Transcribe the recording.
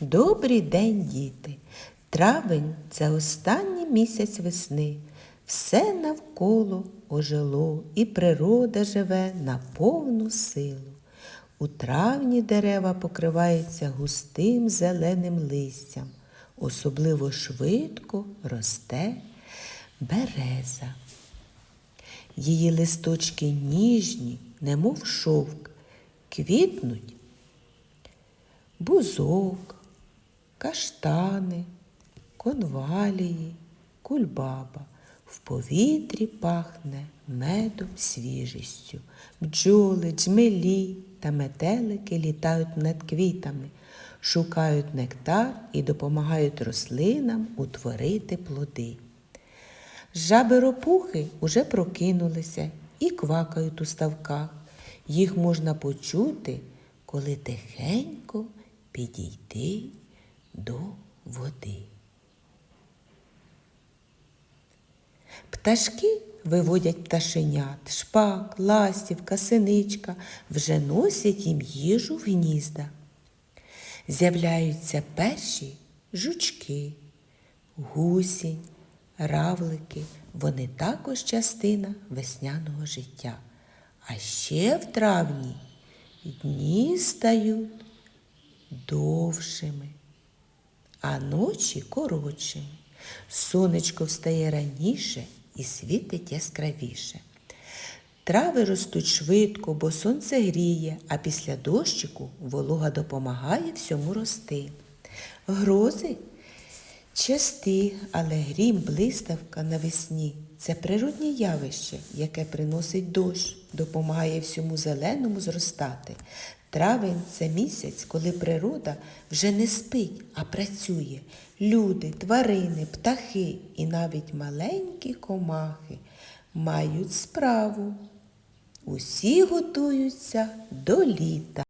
Добрий день, діти! Травень це останній місяць весни. Все навколо ожило, і природа живе на повну силу. У травні дерева покриваються густим зеленим листям. Особливо швидко росте береза. Її листочки ніжні, немов шовк, квітнуть бузок, каштани, конвалії, кульбаба. В повітрі пахне медом свіжістю. Бджоли, джмелі та метелики літають над квітами, шукають нектар і допомагають рослинам утворити плоди. Жаби-ропухи уже прокинулися і квакають у ставках. Їх можна почути, коли тихенько підійти до води. Пташки виводять пташенят, шпак, ластівка, синичка, вже носять їм їжу в гнізда. З'являються перші жучки, гусінь, равлики. Вони також частина весняного життя. А ще в травні дні стають довшими, а ночі коротшими. Сонечко встає раніше і світить яскравіше. Трави ростуть швидко, бо сонце гріє, а після дощику волога допомагає всьому рости. Грози часті, але грім, блиставка навесні це природнє явище, яке приносить дощ, допомагає всьому зеленому зростати. Травень це місяць, коли природа вже не спить, а працює. Люди, тварини, птахи і навіть маленькі комахи мають справу. Усі готуються до літа.